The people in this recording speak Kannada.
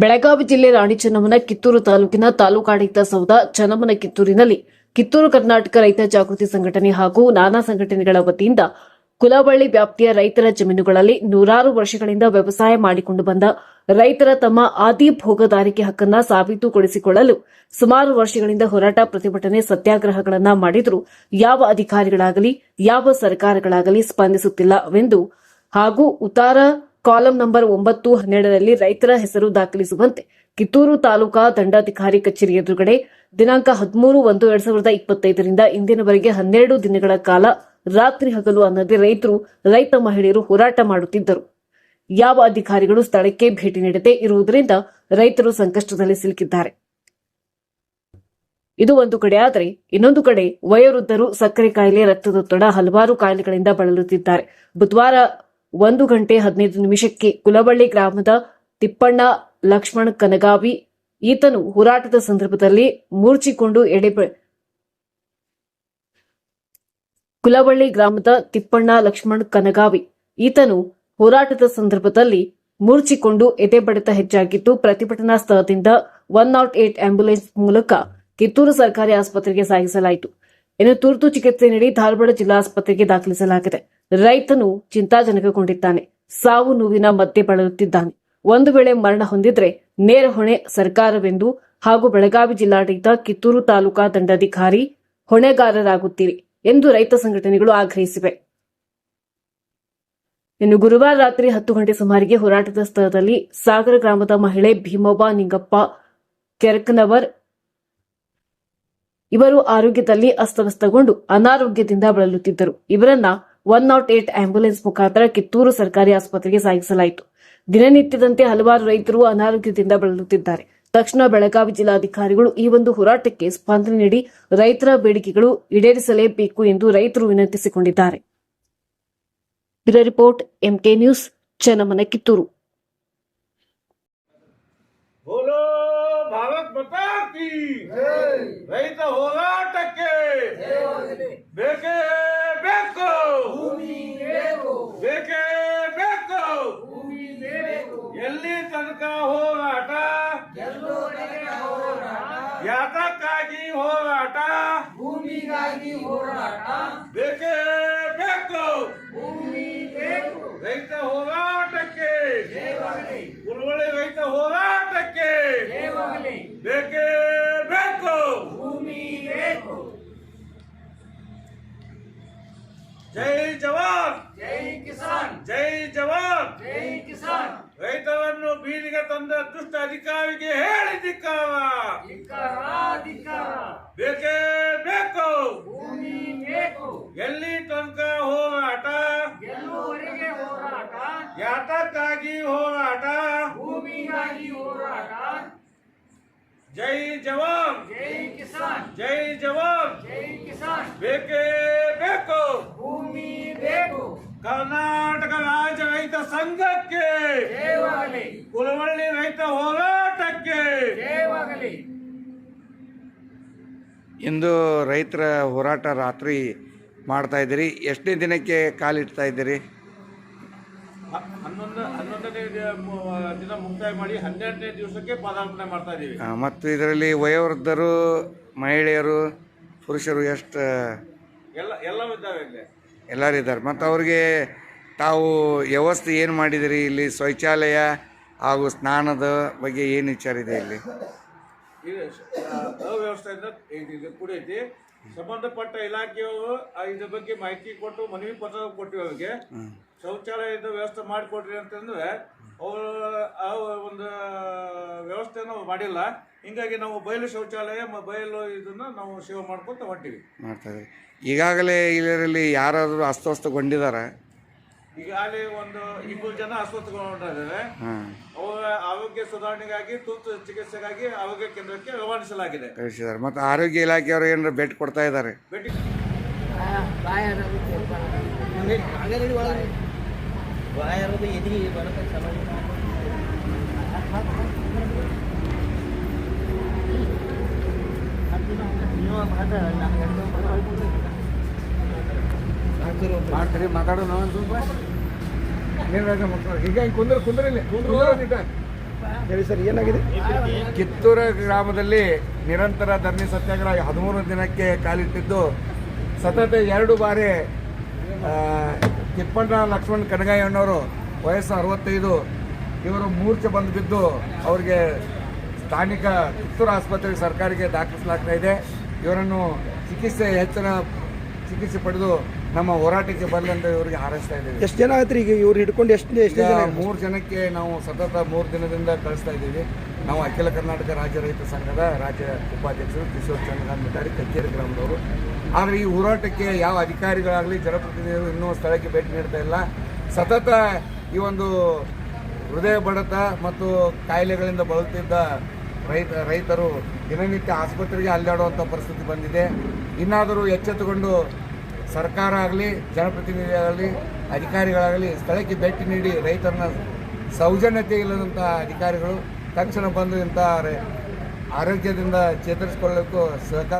ಬೆಳಗಾವಿ ಜಿಲ್ಲೆ ರಾಣಿ ಚೆನ್ನಮ್ಮನ ಕಿತ್ತೂರು ತಾಲೂಕಿನ ತಾಲೂಕಾಡಳಿತ ಸೌಧ ಚೆನ್ನಮ್ಮನ ಕಿತ್ತೂರಿನಲ್ಲಿ ಕಿತ್ತೂರು ಕರ್ನಾಟಕ ರೈತ ಜಾಗೃತಿ ಸಂಘಟನೆ ಹಾಗೂ ನಾನಾ ಸಂಘಟನೆಗಳ ವತಿಯಿಂದ ಕುಲಬಳ್ಳಿ ವ್ಯಾಪ್ತಿಯ ರೈತರ ಜಮೀನುಗಳಲ್ಲಿ ನೂರಾರು ವರ್ಷಗಳಿಂದ ವ್ಯವಸಾಯ ಮಾಡಿಕೊಂಡು ಬಂದ ರೈತರ ತಮ್ಮ ಆದಿ ಭೋಗದಾರಿಕೆ ಹಕ್ಕನ್ನ ಸಾಬೀತುಗೊಳಿಸಿಕೊಳ್ಳಲು ಸುಮಾರು ವರ್ಷಗಳಿಂದ ಹೋರಾಟ ಪ್ರತಿಭಟನೆ ಸತ್ಯಾಗ್ರಹಗಳನ್ನ ಮಾಡಿದರೂ. ಯಾವ ಅಧಿಕಾರಿಗಳಾಗಲಿ, ಯಾವ ಸರ್ಕಾರಗಳಾಗಲಿ ಸ್ಪಂದಿಸುತ್ತಿಲ್ಲವೆಂದು ಹಾಗೂ ಉತ್ತಾರ ಕಾಲಂ ನಂಬರ್ ಒಂಬತ್ತು ಹನ್ನೆರಡರಲ್ಲಿ ರೈತರ ಹೆಸರು ದಾಖಲಿಸುವಂತೆ. ಕಿತ್ತೂರು ತಾಲೂಕಾ ದಂಡಾಧಿಕಾರಿ ಕಚೇರಿ ಎದುರುಗಡೆ ದಿನಾಂಕ ಹದಿಮೂರು ಒಂದು ಎರಡ್ ಸಾವಿರದ ಇಪ್ಪತ್ತೈದರಿಂದ ಇಂದಿನವರೆಗೆ ಹನ್ನೆರಡು ದಿನಗಳ ಕಾಲ ರಾತ್ರಿ ಹಗಲು ಅನ್ನದೇ ರೈತರು, ರೈತ ಮಹಿಳೆಯರು ಹೋರಾಟ ಮಾಡುತ್ತಿದ್ದರು. ಯಾವ ಅಧಿಕಾರಿಗಳು ಸ್ಥಳಕ್ಕೆ ಭೇಟಿ ನೀಡದೆ ಇರುವುದರಿಂದ ರೈತರು ಸಂಕಷ್ಟದಲ್ಲಿ ಸಿಲುಕಿದ್ದಾರೆ. ಇದು ಒಂದು ಕಡೆ ಆದರೆ ಇನ್ನೊಂದು ಕಡೆ ವಯೋವೃದ್ಧರು ಸಕ್ಕರೆ ಕಾಯಿಲೆ, ರಕ್ತದೊತ್ತಡ ಹಲವಾರು ಕಾಯಿಲೆಗಳಿಂದ ಬಳಲುತ್ತಿದ್ದಾರೆ. ಬುಧವಾರ ಒಂದು ಗಂಟೆ ಹದಿನೈದು ನಿಮಿಷಕ್ಕೆ ಕುಲಬಳ್ಳಿ ಗ್ರಾಮದ ತಿಪ್ಪಣ್ಣ ಲಕ್ಷ್ಮಣ್ ಕನಗಾವಿ. ಈತನು ಹೋರಾಟದ ಸಂದರ್ಭದಲ್ಲಿ ಮೂರ್ಚಿಕೊಂಡು ಎಡೆ ಕುಲಬಳ್ಳಿ ಗ್ರಾಮದ ತಿಪ್ಪಣ್ಣ ಲಕ್ಷ್ಮಣ್ ಕನಗಾವಿ. ಈತನು ಹೋರಾಟದ ಸಂದರ್ಭದಲ್ಲಿ ಮೂರ್ಚಿಕೊಂಡು ಎದೆ ಬಡಿತ ಹೆಚ್ಚಾಗಿದ್ದು ಪ್ರತಿಭಟನಾ ಸ್ಥಳದಿಂದ ಒನ್ ನಾಟ್ ಏಟ್ ಆಂಬ್ಯುಲೆನ್ಸ್ ಮೂಲಕ ಕಿತ್ತೂರು ಸರ್ಕಾರಿ ಆಸ್ಪತ್ರೆಗೆ ಸಾಗಿಸಲಾಯಿತು. ಇನ್ನು ತುರ್ತು ಚಿಕಿತ್ಸೆ ನೀಡಿ ಧಾರವಾಡ ಜಿಲ್ಲಾ ಆಸ್ಪತ್ರೆಗೆ ದಾಖಲಿಸಲಾಗಿದೆ. ರೈತನು ಚಿಂತಾಜನಕಗೊಂಡಿದ್ದಾನೆ. ಸಾವು ನೋವಿನ ಮಧ್ಯೆ ಬಳಲುತ್ತಿದ್ದಾನೆ. ಒಂದು ವೇಳೆ ಮರಣ ಹೊಂದಿದ್ರೆ ನೇರ ಹೊಣೆ ಸರ್ಕಾರವೆಂದು ಹಾಗೂ ಬೆಳಗಾವಿ ಜಿಲ್ಲಾಡಳಿತ ಕಿತ್ತೂರು ತಾಲೂಕಾ ದಂಡಾಧಿಕಾರಿ ಹೊಣೆಗಾರರಾಗುತ್ತೀರಿ ಎಂದು ರೈತ ಸಂಘಟನೆಗಳು ಆಗ್ರಹಿಸಿವೆ. ಇನ್ನು ಗುರುವಾರ ರಾತ್ರಿ ಹತ್ತು ಗಂಟೆ ಸುಮಾರಿಗೆ ಹೋರಾಟದ ಸ್ಥಳದಲ್ಲಿ ಸಾಗರ ಗ್ರಾಮದ ಮಹಿಳೆ ಭೀಮವ್ವ ನಿಂಗಪ್ಪ ಕೆರಕನವರ್ ಇವರು ಆರೋಗ್ಯದಲ್ಲಿ ಅಸ್ತವ್ಯಸ್ತಗೊಂಡು ಅನಾರೋಗ್ಯದಿಂದ ಬಳಲುತ್ತಿದ್ದರು. ಇವರನ್ನ ಒನ್ ನಾಟ್ ಏಟ್ ಆಂಬ್ಯುಲೆನ್ಸ್ ಮುಖಾಂತರ ಕಿತ್ತೂರು ಸರ್ಕಾರಿ ಆಸ್ಪತ್ರೆಗೆ ಸಾಗಿಸಲಾಯಿತು. ದಿನನಿತ್ಯದಂತೆ ಹಲವಾರು ರೈತರು ಅನಾರೋಗ್ಯದಿಂದ ಬಳಲುತ್ತಿದ್ದಾರೆ. ತಕ್ಷಣ ಬೆಳಗಾವಿ ಜಿಲ್ಲಾಧಿಕಾರಿಗಳು ಈ ಒಂದು ಹೋರಾಟಕ್ಕೆ ಸ್ಪಂದನೆ ನೀಡಿ ರೈತರ ಬೇಡಿಕೆಗಳು ಈಡೇರಿಸಲೇಬೇಕು ಎಂದು ರೈತರು ವಿನಂತಿಸಿಕೊಂಡಿದ್ದಾರೆ. ರಿಪೋರ್ಟ್, ಎಂಕೆ ನ್ಯೂಸ್ ಕಿ ಕಿತ್ತೂರು ರೈತ ಹೋಗ ಎಲ್ಲಿ ತನಕ ಹೋರಾಟ ಯಾತಕ್ಕಾಗಿ ಹೋರಾಟ ಭೂಮಿಗಾಗಿ ಹೋರಾಟ ಬೇಕೇ ಬೇಕು ರೈತ ಹೋರಾಟಕ್ಕೆ ದೇವಾಗಲಿ ಉರುವಳಿ ರೈತ ಹೋರಾಟಕ್ಕೆ ದೇವಾಗಲಿ ಬೇಕೇ ಬೇಕು ಭೂಮಿ ಬೇಕು ಜೈ ಜವಾನ್ ಜೈ ಕಿಸಾನ್ ಜೈ ಜವಾನ್ ಜೈ ಕಿಸಾನ್ ರೈತರನ್ನು ಬೀದಿಗೆ ತಂದ ದುಷ್ಟ ಅಧಿಕಾರಿಗೆ ಹೇಳಿ ಧಿಕ್ಕಾರ. ಬೇಕೇ ಬೇಕು. ಭೂಮಿ ಬೇಕು. ಎಲ್ಲಿ ತನಕ ಹೋರಾಟ. ಯಾತಕ್ಕಾಗಿ ಹೋರಾಟ? ಭೂಮಿಗಾಗಿ ಹೋರಾಟ. ಜೈ ಜವಾನ್. ಜೈ ಕಿಸಾನ್. ಜೈ ಜವಾನ್. ಜೈ ಕಿಸಾನ್. ಬೇಕೇ ಬೇಕು. ಭೂಮಿ ಬೇಕು. ಕರ್ನಾಟಕ ರಾಜ್ಯ ರೈತ ಸಂಘಕ್ಕೆ ಕುಲವಳ್ಳಿ ರೈತ ಹೋರಾಟಕ್ಕೆ. ಇಂದು ರೈತರ ಹೋರಾಟ ರಾತ್ರಿ ಮಾಡ್ತಾ ಇದ್ದೀರಿ. ಎಷ್ಟನೇ ದಿನಕ್ಕೆ ಕಾಲಿಡ್ತಾ ಇದ್ದೀರಿ? ಹನ್ನೊಂದು ಹನ್ನೊಂದನೇ ದಿನ ಮುಕ್ತಾಯ ಮಾಡಿ ಹನ್ನೆರಡನೇ ದಿವಸಕ್ಕೆ ಪಾದಾರ್ಪಣೆ ಮಾಡ್ತಾ ಇದ್ದೀವಿ. ಮತ್ತು ಇದರಲ್ಲಿ ವಯೋವೃದ್ಧರು ಮಹಿಳೆಯರು ಪುರುಷರು ಎಷ್ಟು ಎಲ್ಲ ಎಲ್ಲವೂ ಇದ್ದಾವೆ ಇಲ್ಲಿ. ಎಲ್ಲರೂ ಇದ್ದಾರೆ. ಮತ್ತು ಅವ್ರಿಗೆ ತಾವು ವ್ಯವಸ್ಥೆ ಏನು ಮಾಡಿದಿರಿ ಇಲ್ಲಿ ಶೌಚಾಲಯ ಹಾಗೂ ಸ್ನಾನದ ಬಗ್ಗೆ ಏನು ವಿಚಾರ ಇದೆ ಇಲ್ಲಿ? ಅವ್ಯವಸ್ಥೆಯಿಂದ ಇದು- ಕೂಡೈತಿ ಸಂಬಂಧಪಟ್ಟ ಇಲಾಖೆಯವರು ಆ ಇದ್ರ ಬಗ್ಗೆ ಮಾಹಿತಿ ಕೊಟ್ಟು ಮನವಿ ಪತ್ರ ಕೊಟ್ಟಿವಿ ಅವ್ರಿಗೆ. ಶೌಚಾಲಯದ ವ್ಯವಸ್ಥೆ ಮಾಡಿಕೊಡ್ರಿ ಅಂತಂದ್ರೆ ಅವರು ಆ ಒಂದು ವ್ಯವಸ್ಥೆನ ಮಾಡಿಲ್ಲ. ಹಿಂಗಾಗಿ ನಾವು ಬಯಲು ಶೌಚಾಲಯ ಬಯಲು ಇದನ್ನ ನಾವು ಸೇವೆ ಮಾಡ್ಕೊತ ಹೊಂಟಿವಿ. ಮಾಡ್ತಾ ಇದ್ದೀರಿ ಈಗಾಗಲೇ ಇದರಲ್ಲಿ ಯಾರಾದರೂ ಅಸ್ವಸ್ಥಗೊಂಡಿದ್ದಾರೆ ಈಗಾಗಲೇ ಒಂದು ಇಬ್ಬರು ಜನ ಅಸ್ವಸ್ಥಗೊಂಡಿದ್ದಾರೆ ಅವರ ಆರೋಗ್ಯ ಸುಧಾರಣೆಗಾಗಿ ತುರ್ತು ಚಿಕಿತ್ಸೆಗಾಗಿ ಆರೋಗ್ಯ ಕೇಂದ್ರಕ್ಕೆ ರವಾನಿಸಲಾಗಿದೆ. ಕಳಿಸಿದ್ದಾರೆ. ಮತ್ತು ಆರೋಗ್ಯ ಇಲಾಖೆಯವರು ಏನಾರು ಭೇಟಿ ಕೊಡ್ತಾ ಇದ್ದಾರೆ? ಭೇಟಿ ಮಾಡ್ತೀರಿ ಮಾತಾಡೋಣ ಸ್ವಲ್ಪ. ಈಗ ಕುಂದ್ರ ಕುಂದ್ರಿಲ್ಲ ಹೇಳಿ ಸರ್ ಏನಾಗಿದೆ? ಕಿತ್ತೂರ ಗ್ರಾಮದಲ್ಲಿ ನಿರಂತರ ಧರಣಿ ಸತ್ಯಾಗ್ರಹ ಹದಿಮೂರು ದಿನಕ್ಕೆ ಕಾಲಿಟ್ಟಿದ್ದು. ಸತತ ಎರಡು ಬಾರಿ ಕಿಪ್ಪಣ್ಣ ತಿಪ್ಪಣ್ಣ ಲಕ್ಷ್ಮಣ್ ಕಣಗಾಯಣ್ಣವರು ವಯಸ್ಸು ಅರವತ್ತೈದು. ಇವರು ಮೂರ್ಛೆ ಬಂದು ಬಿದ್ದು ಅವರಿಗೆ ಸ್ಥಾನಿಕ ಕಿತ್ತೂರು ಆಸ್ಪತ್ರೆಗೆ ಸರ್ಕಾರಿಗೆ ದಾಖಲಿಸಲಾಗ್ತಾ ಇದೆ. ಇವರನ್ನು ಚಿಕಿತ್ಸೆ ಹೆಚ್ಚಿನ ಚಿಕಿತ್ಸೆ ಪಡೆದು ನಮ್ಮ ಹೋರಾಟಕ್ಕೆ ಬರಲಿ ಅಂತ ಇವರಿಗೆ ಹಾರೈಸ್ತಾ ಇದ್ದೀವಿ. ಎಷ್ಟು ಜನ ಆಯ್ತು ಈಗ ಇವ್ರು ಹಿಡ್ಕೊಂಡು ಎಷ್ಟು ಎಷ್ಟು ಜನ ಮೂರು ಜನಕ್ಕೆ ನಾವು ಸತತ ಮೂರು ದಿನದಿಂದ ಕಳಿಸ್ತಾ ಇದ್ದೀವಿ. ನಾವು ಅಖಿಲ ಕರ್ನಾಟಕ ರಾಜ್ಯ ರೈತ ಸಂಘದ ರಾಜ್ಯ ಉಪಾಧ್ಯಕ್ಷರು ಕಿಶೋರ್ ಚಂದ್ರಕಾಂತ್ ಮಿಟಾರಿ ಕಕ್ಕೇರಿ ಗ್ರಾಮದವರು. ಆದರೆ ಈ ಹೋರಾಟಕ್ಕೆ ಯಾವ ಅಧಿಕಾರಿಗಳಾಗಲಿ ಜನಪ್ರತಿನಿಧಿಗಳು ಇನ್ನೂ ಸ್ಥಳಕ್ಕೆ ಭೇಟಿ ನೀಡ್ತಾ ಇಲ್ಲ. ಸತತ ಈ ಒಂದು ಹೃದಯ ಬಡತ ಮತ್ತು ಕಾಯಿಲೆಗಳಿಂದ ಬಳಲುತ್ತಿದ್ದ ರೈತ ರೈತರು ದಿನನಿತ್ಯ ಆಸ್ಪತ್ರೆಗೆ ಅಲ್ಲಾಡುವಂಥ ಪರಿಸ್ಥಿತಿ ಬಂದಿದೆ. ಇನ್ನಾದರೂ ಎಚ್ಚೆತ್ತುಕೊಂಡು ಸರ್ಕಾರ ಆಗಲಿ ಜನಪ್ರತಿನಿಧಿಯಾಗಲಿ ಅಧಿಕಾರಿಗಳಾಗಲಿ ಸ್ಥಳಕ್ಕೆ ಭೇಟಿ ನೀಡಿ ರೈತರನ್ನ ಸೌಜನ್ಯತೆ ಇಲ್ಲದಂತಹ ಅಧಿಕಾರಿಗಳು ತಕ್ಷಣ ಬಂದು ಇಂಥ ಆರೋಗ್ಯದಿಂದ ಚೇತರಿಸಿಕೊಳ್ಳಕ್ಕೂ ಸಹಕಾರ